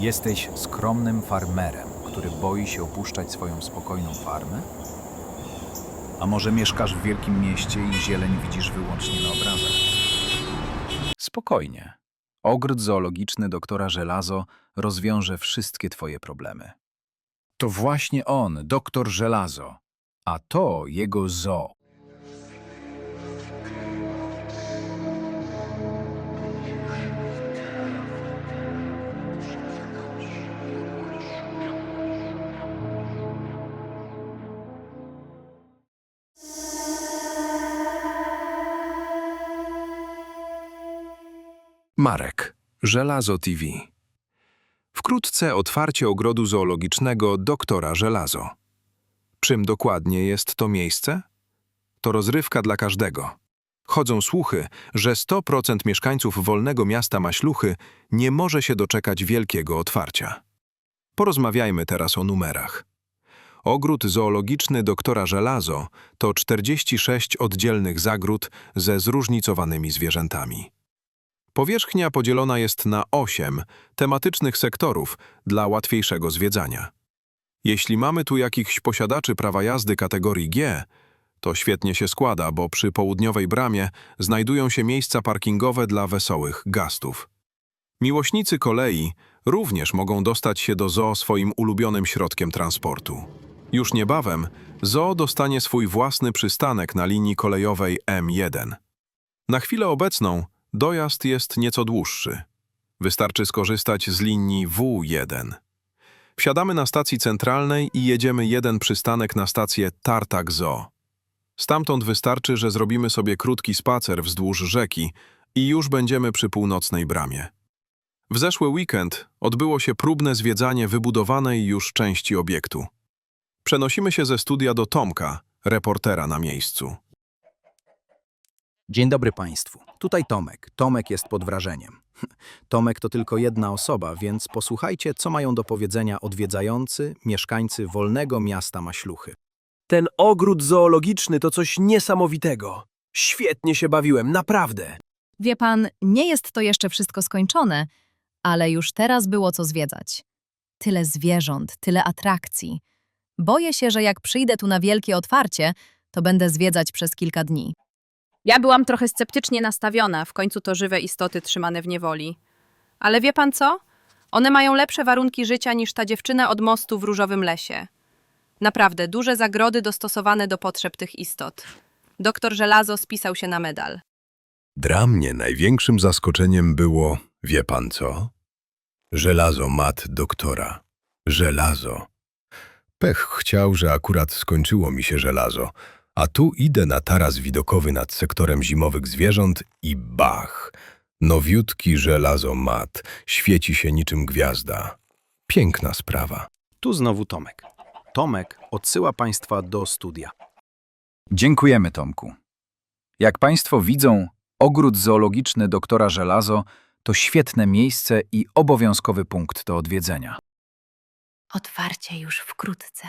Jesteś skromnym farmerem, który boi się opuszczać swoją spokojną farmę? A może mieszkasz w wielkim mieście i zieleń widzisz wyłącznie na obrazach? Spokojnie. Ogród zoologiczny doktora Żelazo rozwiąże wszystkie twoje problemy. To właśnie on, doktor Żelazo, a to jego zoo. Marek, Żelazo TV. Wkrótce otwarcie ogrodu zoologicznego doktora Żelazo. Czym dokładnie jest to miejsce? To rozrywka dla każdego. Chodzą słuchy, że 100% mieszkańców wolnego miasta Maśluchy nie może się doczekać wielkiego otwarcia. Porozmawiajmy teraz o numerach. Ogród zoologiczny doktora Żelazo to 46 oddzielnych zagród ze zróżnicowanymi zwierzętami. Powierzchnia podzielona jest na osiem tematycznych sektorów dla łatwiejszego zwiedzania. Jeśli mamy tu jakichś posiadaczy prawa jazdy kategorii G, to świetnie się składa, bo przy południowej bramie znajdują się miejsca parkingowe dla wesołych gastów. Miłośnicy kolei również mogą dostać się do zoo swoim ulubionym środkiem transportu. Już niebawem zoo dostanie swój własny przystanek na linii kolejowej M1. Na chwilę obecną Dojazd jest nieco dłuższy. Wystarczy skorzystać z linii W1. Wsiadamy na stacji centralnej i jedziemy jeden przystanek na stację Tartak Zoo. Stamtąd wystarczy, że zrobimy sobie krótki spacer wzdłuż rzeki i już będziemy przy północnej bramie. W zeszły weekend odbyło się próbne zwiedzanie wybudowanej już części obiektu. Przenosimy się ze studia do Tomka, reportera na miejscu. Dzień dobry Państwu. Tutaj Tomek. Tomek jest pod wrażeniem. Tomek to tylko jedna osoba, więc posłuchajcie, co mają do powiedzenia odwiedzający, mieszkańcy wolnego miasta Maśluchy. Ten ogród zoologiczny to coś niesamowitego. Świetnie się bawiłem, naprawdę. Wie pan, nie jest to jeszcze wszystko skończone, ale już teraz było co zwiedzać. Tyle zwierząt, tyle atrakcji. Boję się, że jak przyjdę tu na wielkie otwarcie, to będę zwiedzać przez kilka dni. Ja byłam trochę sceptycznie nastawiona, w końcu to żywe istoty trzymane w niewoli. Ale wie pan co? One mają lepsze warunki życia niż ta dziewczyna od mostu w różowym lesie. Naprawdę, duże zagrody dostosowane do potrzeb tych istot. Doktor Żelazo spisał się na medal. Dla mnie największym zaskoczeniem było, wie pan co? Żelazo mat doktora. Żelazo. Pech chciał, że akurat skończyło mi się żelazo, a tu idę na taras widokowy nad sektorem zimowych zwierząt i bach! Nowiutki żelazo mat, świeci się niczym gwiazda. Piękna sprawa. Tu znowu Tomek. Tomek odsyła Państwa do studia. Dziękujemy, Tomku. Jak Państwo widzą, ogród zoologiczny doktora Żelazo to świetne miejsce i obowiązkowy punkt do odwiedzenia. Otwarcie już wkrótce.